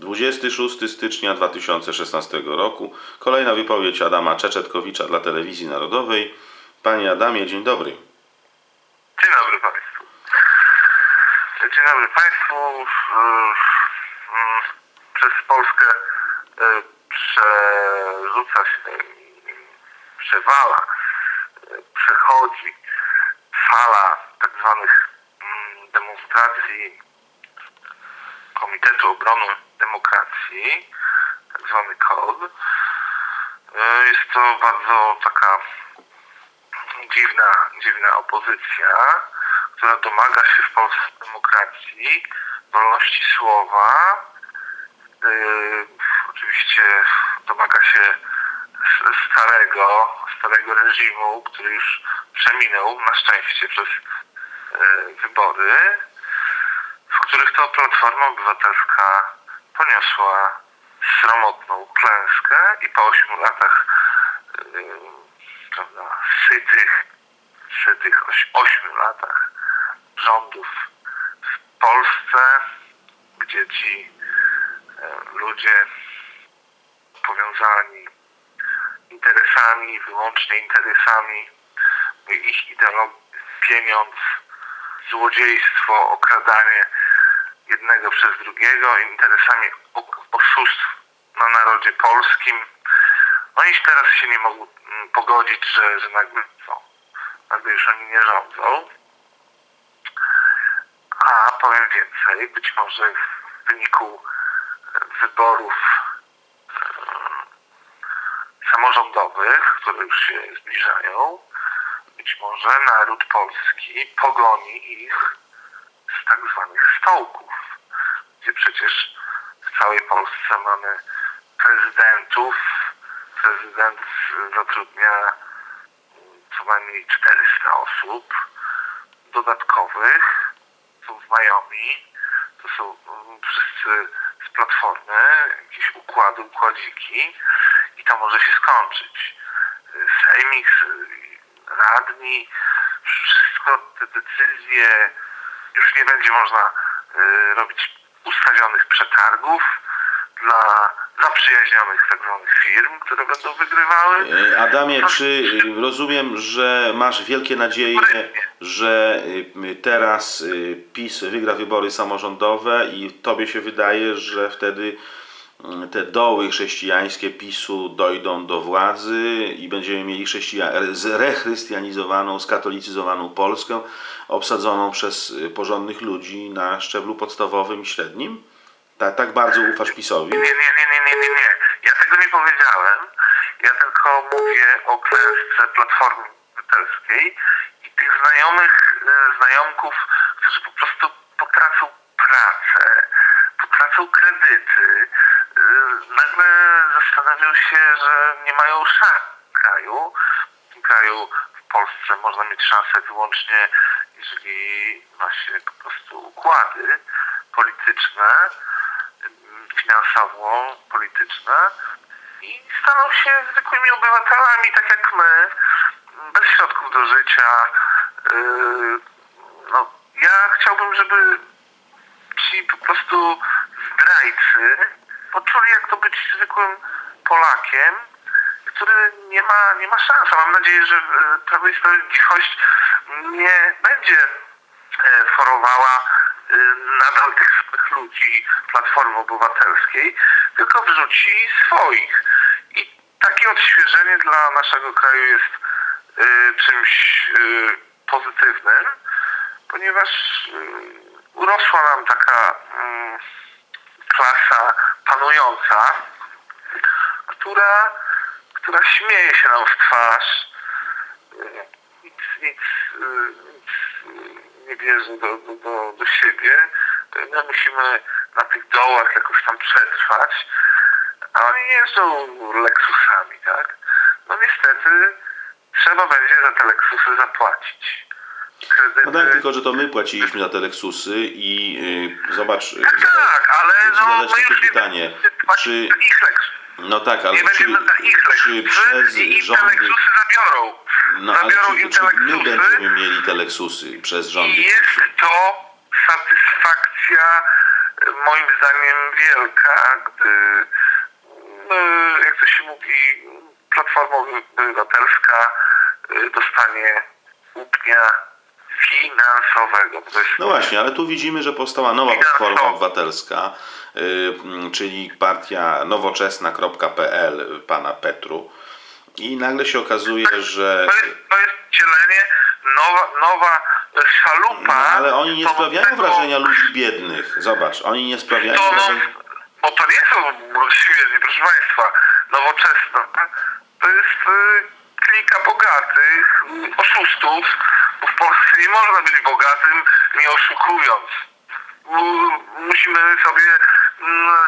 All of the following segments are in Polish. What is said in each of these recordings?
26 stycznia 2016 roku. Kolejna wypowiedź Adama Czeczetkowicza dla Telewizji Narodowej. Panie Adamie, dzień dobry. Dzień dobry Państwu. Dzień dobry Państwu. Mm, Przez Polskę e, przerzuca się, przewala, e, przechodzi fala tak zwanych mm, demonstracji Komitetu Obrony Demokracji, tak zwany KOD. E, Jest to bardzo taka dziwna, dziwna opozycja, która domaga się w Polsce demokracji, wolności słowa. Yy, oczywiście domaga się starego, starego reżimu, który już przeminął na szczęście przez yy, wybory, w których to Platforma Obywatelska poniosła sromotną klęskę i po ośmiu latach yy, prawda, sytych, sytych oś, ośmiu latach rządów w Polsce, gdzie ci e, ludzie powiązani interesami, wyłącznie interesami, ich ideologia, pieniądz, złodziejstwo, okradanie jednego przez drugiego, interesami oszustw na narodzie polskim. No i teraz się nie mogą mm, pogodzić, że, że nagle, co, nagle już oni nie rządzą. A powiem więcej, być może w wyniku e, wyborów e, samorządowych, które już się zbliżają, być może naród polski pogoni ich z tak zwanych stołków, gdzie przecież w całej Polsce mamy prezydentów. Prezydent zatrudnia co najmniej 400 osób dodatkowych, są znajomi, to są mm, wszyscy z platformy, jakieś układy, układziki i to może się skończyć. Sejmik, radni, wszystko te decyzje, już nie będzie można y, robić ustawionych przetargów dla zaprzyjaźnionych tak zwanych firm, które będą wygrywały. E, Adamie, czy y, rozumiem, że masz wielkie nadzieje, że y, teraz PiS wygra wybory samorządowe i tobie się wydaje, że wtedy te doły chrześcijańskie PiSu dojdą do władzy i będziemy mieli zrechrystianizowaną, skatolicyzowaną Polskę, obsadzoną przez y, porządnych ludzi na szczeblu podstawowym i średnim? Tak, tak bardzo ufasz PiSowi? Nie, nie, nie, nie, nie, nie, nie. Ja tego nie powiedziałem. Ja tylko mówię o klęsce Platformy Obywatelskiej i tych znajomych, y, znajomków, którzy po prostu potracą pracę, potracą kredyty, nagle zastanawiają się, że nie mają szans w kraju. W tym kraju w Polsce można mieć szansę wyłącznie, jeżeli ma się po prostu układy polityczne, finansowo-polityczne i staną się zwykłymi obywatelami, tak jak my, bez środków do życia. Yy, No, ja chciałbym, żeby ci po prostu zdrajcy poczuli, jak to być zwykłym Polakiem, który nie ma, nie ma szans. A Mam nadzieję, że e, Prawo i Sprawiedliwość nie będzie e, forowała e, nadal tych samych ludzi Platformy Obywatelskiej, tylko wrzuci swoich. I takie odświeżenie dla naszego kraju jest czymś pozytywnym, ponieważ e, urosła nam taka mm, klasa panująca, która, która śmieje się nam w twarz, nic, nic, nic nie bierze do, do, do, do siebie. My musimy na tych dołach jakoś tam przetrwać, a oni jeżdżą Lexusami, tak? No niestety trzeba będzie za te Lexusy zapłacić. Kredyty... No tak, tylko że to my płaciliśmy za te Lexusy i y, zobacz, y, Tak, tak, no, zadać my takie pytanie, czy, no tak, ale czy, czy przez rządy, no ale czy, czy my będziemy mieli te Lexusy przez rządy? Jest to satysfakcja moim zdaniem wielka, gdy no, jak to się mówi, Platforma Obywatelska y, dostanie upnia finansowego. No właśnie, ale tu widzimy, że powstała nowa. Platforma Obywatelska, y, mm, czyli partia nowoczesna.pl pana Petru. I nagle się okazuje, że... To jest, to jest wcielenie nowa, nowa szalupa. No, ale oni nie sprawiają wrażenia ludzi biednych. Zobacz, oni nie sprawiają To, wrażenia... bo to nie są świeżi, proszę Państwa, nowoczesna. To jest y, klika bogatych y, oszustów, bo w Polsce nie można być bogatym nie oszukując. Mu- Musimy sobie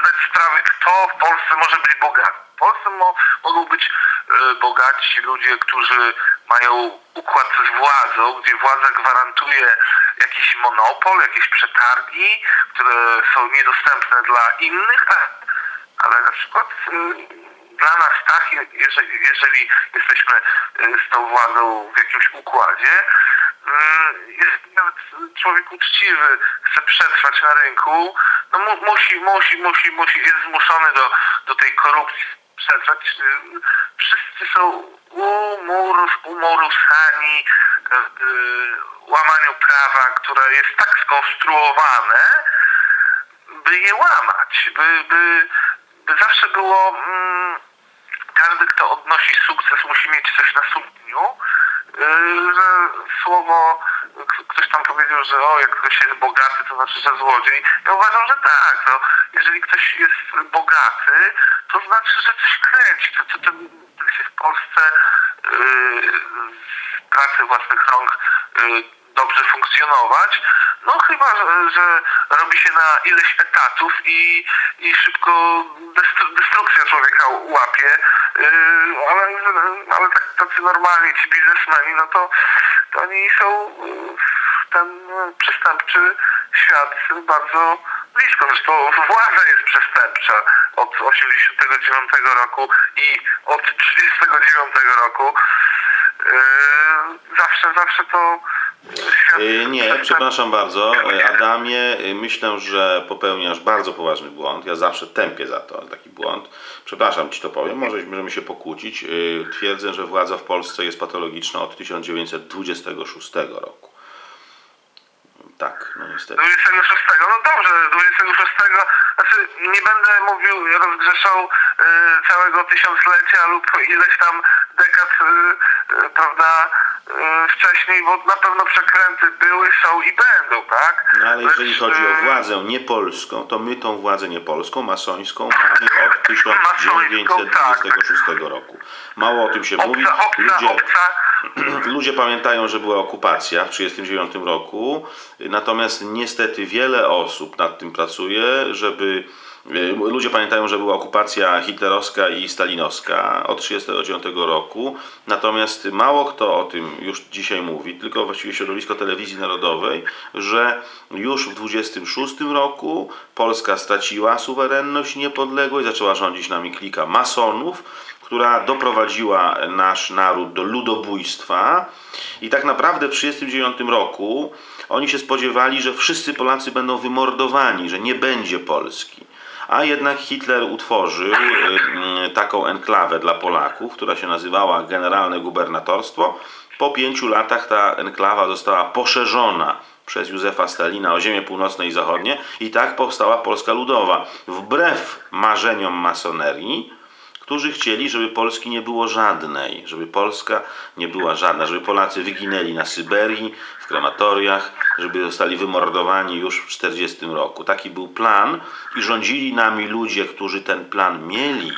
zdać sprawę, kto w Polsce może być bogaty. W Polsce mo, mogą być y, bogaci ludzie, którzy mają układ z władzą, gdzie władza gwarantuje jakiś monopol, jakieś przetargi, które są niedostępne dla innych, ale na przykład dla nas tak, je- jeżeli, jeżeli jesteśmy y, z tą władzą w jakimś układzie, jest nawet człowiek uczciwy, chce przetrwać na rynku, no mu, musi, musi, musi, musi, jest zmuszony do, do tej korupcji przetrwać. Y, Wszyscy są umur, umorusani w y, łamaniu prawa, które jest tak skonstruowane, by je łamać, by, by, by zawsze było mm, każdy, kto odnosi sukces, musi mieć coś na sumieniu, że słowo, ktoś tam powiedział, że o, jak ktoś jest bogaty, to znaczy, że złodziej. Ja uważam, że tak, no, jeżeli ktoś jest bogaty, to znaczy, że coś kręci, to, to, to, to się w Polsce yy, z pracy własnych rąk yy, dobrze funkcjonować. No chyba, że, że robi się na ileś etatów i, i szybko destru- destrukcja człowieka łapie, yy, ale, ale tak, tacy normalni ci biznesmeni, no to, to oni są yy, w ten przestępczy świat bardzo blisko. Zresztą władza jest przestępcza od 89 roku i od 39 roku. Yy, zawsze, zawsze to Nie, przestępczy. przepraszam bardzo. Y, Adamie, y, myślę, że popełniasz bardzo poważny błąd. Ja zawsze tępię za to, taki błąd. Przepraszam, ci to powiem, może możemy się pokłócić. Twierdzę, że władza w Polsce jest patologiczna od 1926 roku. Tak, no niestety. 26, no dobrze, 26, znaczy nie będę mówił, rozgrzeszał całego tysiąclecia lub ileś tam dekad, prawda, wcześniej, bo na pewno przekręty były, są i będą, tak? No ale jeżeli Lecz, chodzi o y, władzę niepolską, to my tą władzę niepolską, masońską mamy od 1926 roku. Mało o tym się mówi. Obca, obca, Ludzie, obca, Ludzie pamiętają, że była okupacja w 1939 roku, natomiast niestety wiele osób nad tym pracuje, żeby. Y, Ludzie pamiętają, że była okupacja hitlerowska i stalinowska od 1939 roku, natomiast mało kto o tym już dzisiaj mówi, tylko właściwie środowisko telewizji narodowej, że już w 26 roku Polska straciła suwerenność niepodległość, zaczęła rządzić nami klika masonów, która doprowadziła nasz naród do ludobójstwa i tak naprawdę w 1939 roku oni się spodziewali, że wszyscy Polacy będą wymordowani, że nie będzie Polski. A jednak Hitler utworzył y, y, taką enklawę dla Polaków, która się nazywała Generalne Gubernatorstwo. Po pięciu latach ta enklawa została poszerzona przez Józefa Stalina o ziemię północne i zachodnie i tak powstała Polska Ludowa. Wbrew marzeniom masonerii, którzy chcieli, żeby Polski nie było żadnej, żeby Polska nie była żadna, żeby Polacy wyginęli na Syberii, w krematoriach, żeby zostali wymordowani już w 1940 roku. Taki był plan i rządzili nami ludzie, którzy ten plan mieli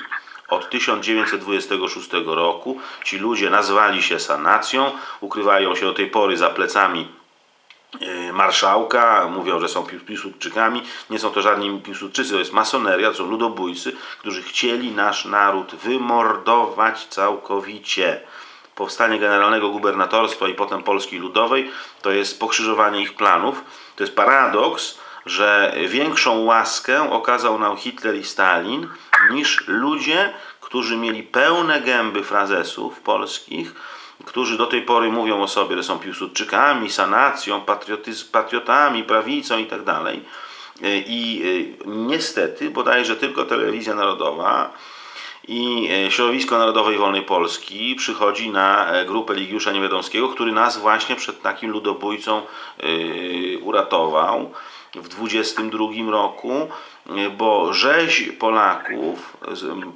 od 1926 roku. Ci ludzie nazwali się sanacją, ukrywają się do tej pory za plecami marszałka, mówią, że są Pił- Piłsudczykami. Nie są to żadni Piłsudczycy, to jest masoneria, to są ludobójcy, którzy chcieli nasz naród wymordować całkowicie. Powstanie generalnego gubernatorstwa i potem Polski Ludowej to jest pokrzyżowanie ich planów. To jest paradoks, że większą łaskę okazał nam Hitler i Stalin niż ludzie, którzy mieli pełne gęby frazesów polskich, którzy do tej pory mówią o sobie, że są Piłsudczykami, sanacją, patriotami, prawicą i tak y, niestety bodajże tylko telewizja narodowa i e, Środowisko Narodowej Wolnej Polski przychodzi na e, grupę Ligiusza Niewiadomskiego, który nas właśnie przed takim ludobójcą yy, uratował w 22 roku, bo rzeź Polaków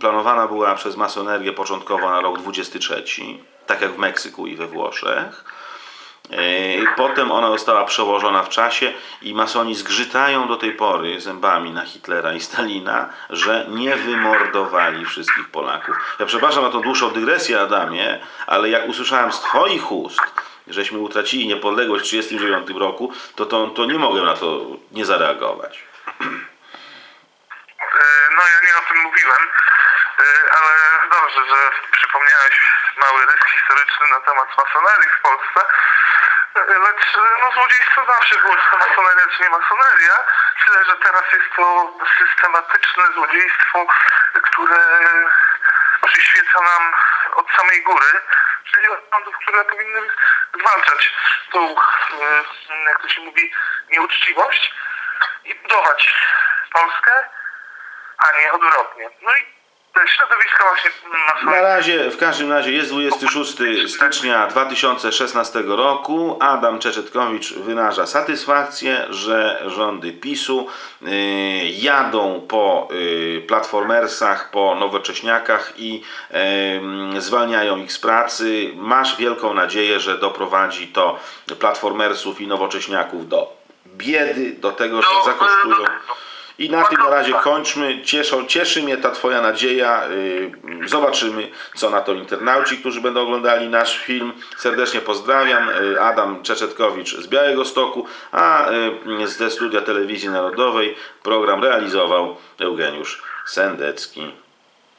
planowana była przez masonerię początkowo na rok 23, tak jak w Meksyku i we Włoszech. Yy, Potem ona została przełożona w czasie i masoni zgrzytają do tej pory zębami na Hitlera i Stalina, że nie wymordowali wszystkich Polaków. Ja przepraszam na tą dłuższą dygresję, Adamie, ale jak usłyszałem z Twoich ust, żeśmy utracili niepodległość w 1939 roku, to, to, to nie mogę na to nie zareagować. E, No ja nie o tym mówiłem, e, ale dobrze, że przypomniałeś mały rys historyczny na temat masonerii w Polsce. E, Lecz e, no, złodziejstwo zawsze było, czy to masoneria, czy nie masoneria. Tyle, że teraz jest to systematyczne złodziejstwo, które przyświeca nam od samej góry, czyli od rządów, które powinny zwalczać tą, e, jak to się mówi, nieuczciwość i budować Polskę, a nie odwrotnie. No i te środowiska właśnie na razie, w każdym razie jest 26 stycznia 2016 roku. Adam Czeczetkowicz wyraża satysfakcję, że rządy PiSu y, jadą po y, platformersach, po nowocześniakach i y, zwalniają ich z pracy. Masz wielką nadzieję, że doprowadzi to platformersów i nowocześniaków do biedy, do tego, że zakosztują. I na tym na razie kończmy. Cieszą, cieszy mnie ta Twoja nadzieja. Yy, Zobaczymy, co na to internauci, którzy będą oglądali nasz film. Serdecznie pozdrawiam. Yy, Adam Czeczetkowicz z Białego Stoku, a yy, ze studia Telewizji Narodowej program realizował Eugeniusz Sendecki.